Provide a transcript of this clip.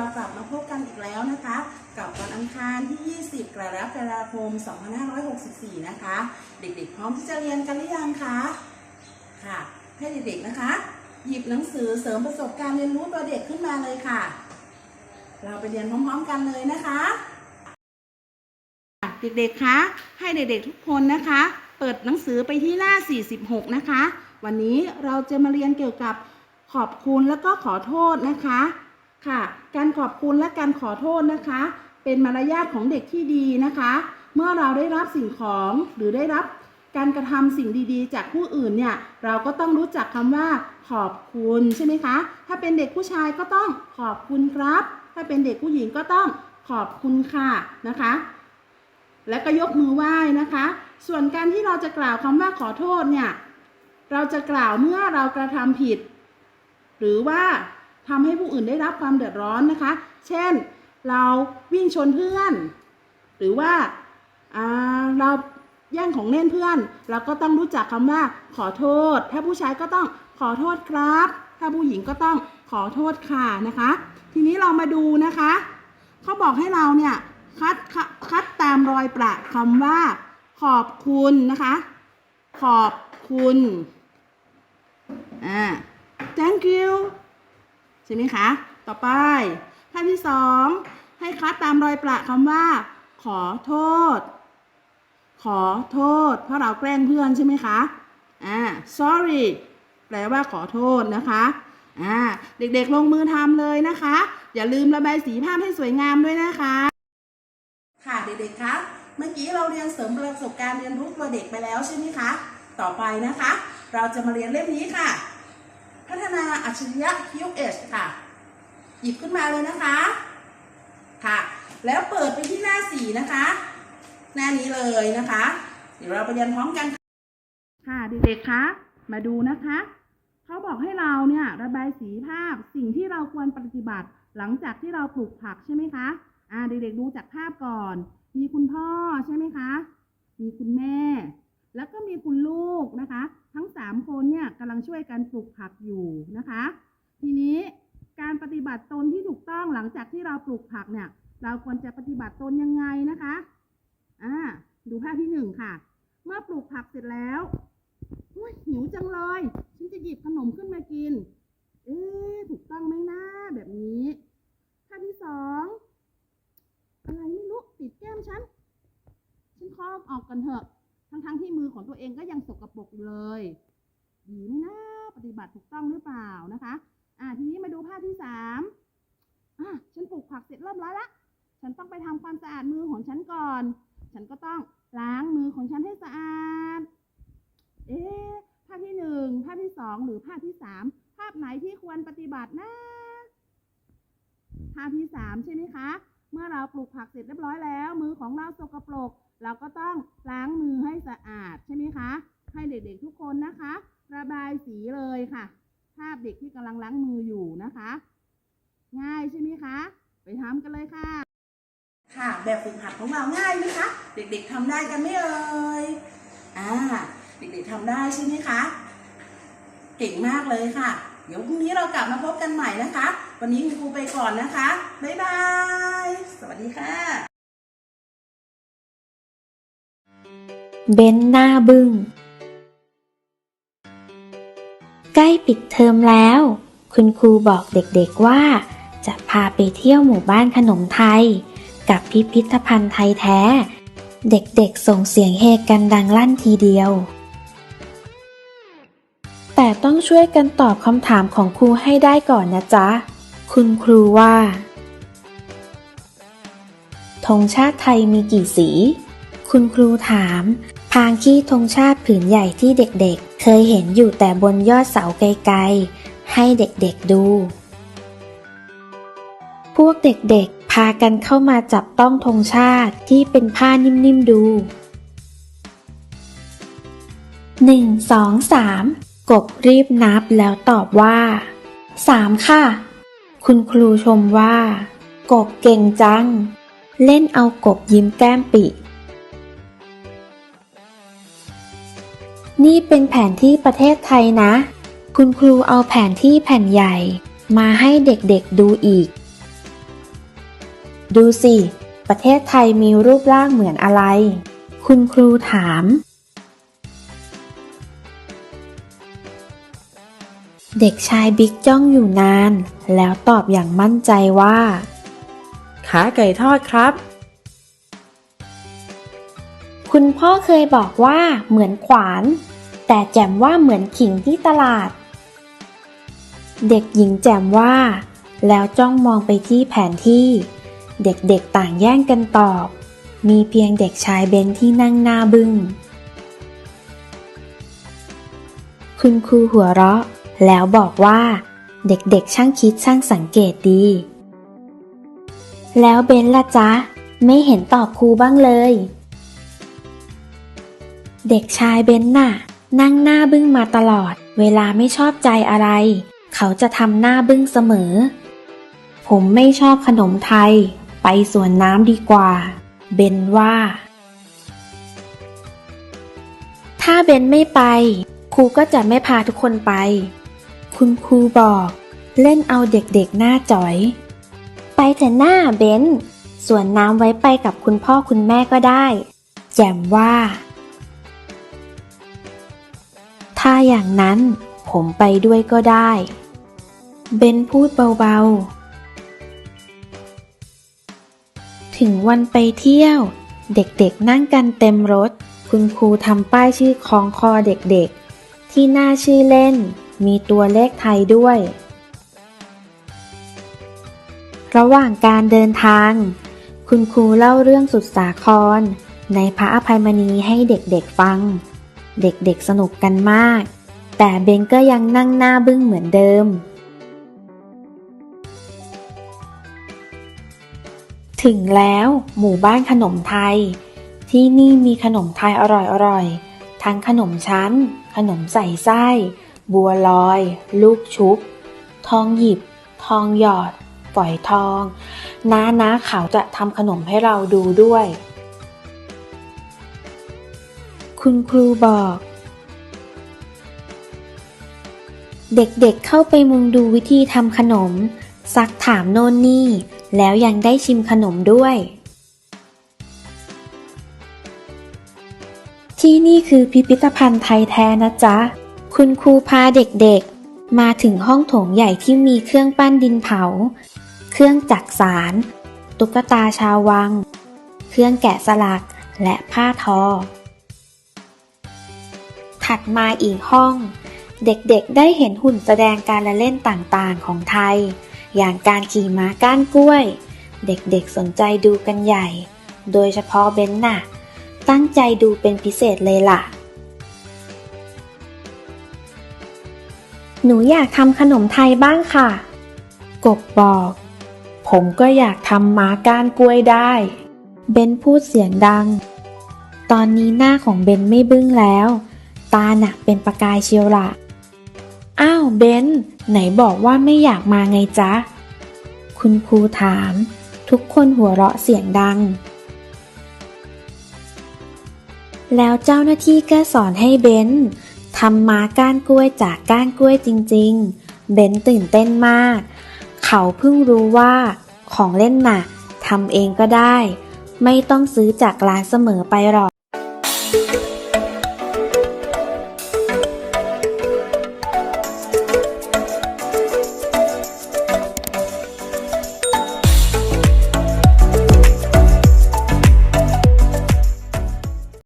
เรากลับมาพบกันอีกแล้วนะคะ กับวันอังคารที่ 20 กรกฎาคม 2564 นะคะ เด็กๆ พร้อมที่จะเรียนกันหรือยังคะค่ะ ให้เด็กๆนะคะ หยิบหนังสือเสริมประสบการณ์เรียนรู้ตัวเด็กขึ้นมาเลยค่ะ เราไปเรียนพร้อมๆกันเลยนะคะ เด็กๆคะให้เด็กๆทุกคนนะคะ เปิดหนังสือไปที่หน้า 46 นะคะ วันนี้เราจะมาเรียนเกี่ยวกับขอบคุณแล้วก็ขอโทษนะคะ ค่ะ การขอบคุณและการขอโทษนะคะ เป็นมารยาทของเด็กที่ดีนะคะ เมื่อเราได้รับสิ่งของหรือได้รับการกระทำสิ่งดีๆ จากผู้อื่นเนี่ยเราก็ต้องรู้จักคำว่า ขอบคุณใช่ไหมคะ ถ้าเป็นเด็กผู้ชายก็ต้องขอบคุณครับ ถ้าเป็นเด็กผู้หญิงก็ต้องขอบคุณค่ะนะคะ แล้วก็ยกมือไหว้นะคะ ส่วนการที่เราจะกล่าวคำว่าขอโทษเนี่ยเราจะกล่าวเมื่อเรากระทำผิด หรือว่า ทำให้ผู้อื่นได้รับความเดือดร้อนนะคะ เช่น เราวิ่งชนเพื่อน หรือว่าาเราแย่งของเล่นเพื่อน เราก็ต้องรู้จักคำว่าขอโทษ ถ้าผู้ชายก็ต้องขอโทษครับ ถ้าผู้หญิงก็ต้องขอโทษค่ะนะคะ ทีนี้เรามาดูนะคะเขาบอกให้เราเนี่ยคัดคัดคัดตามรอยประคำว่า ขอบคุณนะคะ ขอบคุณอ่า thank you ช่ไหมคะ ต่อไปท่านที่สองให้คัดตามรอยประคำว่า ขอโทษ ขอโทษ เพราะเราแกล้งเพื่อนใช่ไหมคะ อ่า sorry แปลว่าขอโทษนะคะ อ่า เด็กๆลงมือทำเลยนะคะ อย่าลืมระบายสีภาพให้สวยงามด้วยนะคะ ค่ะเด็กๆคะ เมื่อกี้เราเรียนเสริมประสบการณ์เรียนรู้ตัวเด็กไปแล้วใช่ไหมคะ ต่อไปนะคะ เราจะมาเรียนเล่มนี้ค่ะ ฒนาอัจฉริยะ QH ค่ะ หยิบขึ้นมาเลยนะคะ ค่ะ แล้วเปิดไปที่หน้าสี่นะคะ หน้านี้เลยนะคะ เดี๋ยวเราไปเรียนพร้อมกัน ค่ะเด็กๆคะ มาดูนะคะ เขาบอกให้เราเนี่ยระบายสีภาพสิ่งที่เราควรปฏิบัติ หลังจากที่เราปลูกผักใช่ไหมคะ อ่าเด็กๆดูจากภาพก่อน มีคุณพ่อใช่ไหมคะ มีคุณแม่ แล้วก็มีคุณลูกนะคะ ทั้งสามคนเนี่ยกำลังช่วยกันปลูกผักอยู่นะคะ ทีนี้การปฏิบัติตนที่ถูกต้องหลังจากที่เราปลูกผักเนี่ย เราควรจะปฏิบัติตนยังไงนะคะอ่าดูภาพที่หนึ่งค่ะ เมื่อปลูกผักเสร็จแล้วอุ๊ยหิวจังเลยฉันจะหยิบขนมขึ้นมากิน เอ๊ถูกต้องไหมนะแบบนี้ภาพที่สองอะไรไม่รู้ติดแก้มฉันฉันขอออกกันเถอะ ทั้งๆที่มือของตัวเองก็ยังสกปรกอยู่เลยดีไหมนะปฏิบัติถูกต้องหรือเปล่านะคะ อ่าทีนี้มาดูภาพที่สามอะฉันปลูกผักเสร็จเรียบร้อยละ ฉันต้องไปทำความสะอาดมือของฉันก่อน ฉันก็ต้องล้างมือของฉันให้สะอาด เอ๊ะภาพที่หนึ่งภาพที่สองหรือภาพที่สามภาพไหนที่ควรปฏิบัตินะ ภาพที่สามใช่ไหมคะ เมื่อเราปลูกผักเสร็จเรียบร้อยแล้ว มือของเราสกปรก เราก็ต้องล้างมือให้สะอาดใช่ไหมคะ ให้เด็กๆทุกคนนะคะ ระบายสีเลยค่ะ ภาพเด็กที่กำลังล้างมืออยู่นะคะ ง่ายใช่ไหมคะ ไปทำกันเลยค่ะ ค่ะแบบฝึกหัดของเราง่ายไหมคะ เด็กๆทำได้กันไหมเอ่ยอ่าเด็กๆทำได้ใช่ไหมคะ เก่งมากเลยค่ะ เดี๋ยวพรุ่งนี้เรากลับมาพบกันใหม่นะคะ วันนี้คุณครูไปก่อนนะคะ บ๊ายบาย สวัสดีค่ะ เบนหน้าบึง้ง ใกล้ปิดเทอมแล้ว คุณครูบอกเด็กๆว่า จะพาไปเที่ยวหมู่บ้านขนมไทย กับพิพิธภัณฑ์ไทยแท้ เด็กๆส่งเสียงเฮกันดังลั่นทีเดียว แต่ต้องช่วยกันตอบคำถามของครูให้ได้ก่อนนะจ๊ะ คุณครูว่าธงชาติไทยมีกี่สี คุณครูถาม พางขี้ธงชาติผืนใหญ่ที่เด็กๆ เคยเห็นอยู่แต่บนยอดเสาไกลๆ ให้เด็กๆดู พวกเด็กๆ พากันเข้ามาจับต้องธงชาติที่เป็นผ้านิ่มๆดูหนึ่งสองสามกบรีบนับแล้วตอบว่าสามค่ะ คุณครูชมว่า กบเก่งจัง เล่นเอากบยิ้มแก้มปิ นี่เป็นแผนที่ประเทศไทยนะ คุณครูเอาแผนที่แผ่นใหญ่ มาให้เด็กๆดูอีก ดูสิ ประเทศไทยมีรูปร่างเหมือนอะไร คุณครูถาม เด็กชายบิ๊กจ้องอยู่นาน แล้วตอบอย่างมั่นใจว่า ขาไก่ทอดครับ คุณพ่อเคยบอกว่าเหมือนขวาน แต่แจ่มว่าเหมือนขิงที่ตลาด เด็กหญิงแจ่มว่า แล้วจ้องมองไปที่แผนที่ เด็กๆต่างแย่งกันตอบ มีเพียงเด็กชายเบนที่นั่งหน้าบึง้ง คุณครูหัวเราะ แล้วบอกว่า เด็กๆช่างคิดช่างสังเกตดี แล้วเบนล่ะจ๊ะ ไม่เห็นตอบครูบ้างเลยเด็กชายเบนน่ะ นั่งหน้าบึ้งมาตลอด เวลาไม่ชอบใจอะไร เขาจะทำหน้าบึ้งเสมอ ผมไม่ชอบขนมไทย ไปสวนน้ำดีกว่า เบนว่า ถ้าเบนไม่ไป ครูก็จะไม่พาทุกคนไป คุณครูบอก เล่นเอาเด็กๆหน้าจ๋อย ไปเถอะหน้าเบนส่วนน้ำไว้ไปกับคุณพ่อคุณแม่ก็ได้ แจมว่า ถ้าอย่างนั้นผมไปด้วยก็ได้ เบนพูดเบาๆ ถึงวันไปเที่ยว เด็กๆนั่งกันเต็มรถ คุณครูทำป้ายชื่อคล้องคอเด็กๆ ที่หน้าชื่อเล่น มีตัวเลขไทยด้วย ระหว่างการเดินทาง คุณครูเล่าเรื่องสุดสาคร ในพระอภัยมณีให้เด็กๆฟัง เด็กๆสนุกกันมาก แต่เบนก็ยังนั่งหน้าบึ้งเหมือนเดิม ถึงแล้วหมู่บ้านขนมไทย ที่นี่มีขนมไทยอร่อยๆ ทั้งขนมชั้น ขนมใส่ไส้ บัวลอย ลูกชุบ ทองหยิบ ทองหยอด ฝอยทอง น้าน้าเขาจะทำขนมให้เราดูด้วย คุณครูบอก เด็กๆเเข้าไปมุงดูวิธีทำขนม ซักถามโน่นนี่ แล้วยังได้ชิมขนมด้วย ที่นี่คือพิพิธภัณฑ์ไทยแท้นะจ๊ะ คุณครูพาเด็กๆ มาถึงห้องโถงใหญ่ที่มีเครื่องปั้นดินเผา เครื่องจักสาร ตุ๊กตาชาววัง เครื่องแกะสลักและผ้าทอ ถัดมาอีกห้อง เด็กๆได้เห็นหุ่นแสดงการละเล่นต่างๆของไทย อย่างการขี่ม้าก้านกล้วย เด็กๆสนใจดูกันใหญ่ โดยเฉพาะเบนน่ะ ตั้งใจดูเป็นพิเศษเลยล่ะ หนูอยากทำขนมไทยบ้างค่ะ กบบอก ผมก็อยากทำม้าก้านกล้วยได้ เบนพูดเสียงดัง ตอนนี้หน้าของเบนไม่บึ้งแล้ว ตาหนักเป็นประกายเชียวละอ้าวเบนไหนบอกว่าไม่อยากมาไงจ๊ะ คุณครูถาม ทุกคนหัวเราะเสียงดัง แล้วเจ้าหน้าที่ก็สอนให้เบนทำมาก้านกล้วยจากก้านกล้วยจริง ๆ เบนตื่นเต้นมาก เขาเพิ่งรู้ว่าของเล่นน่ะทำเองก็ได้ ไม่ต้องซื้อจากร้านเสมอไปหรอก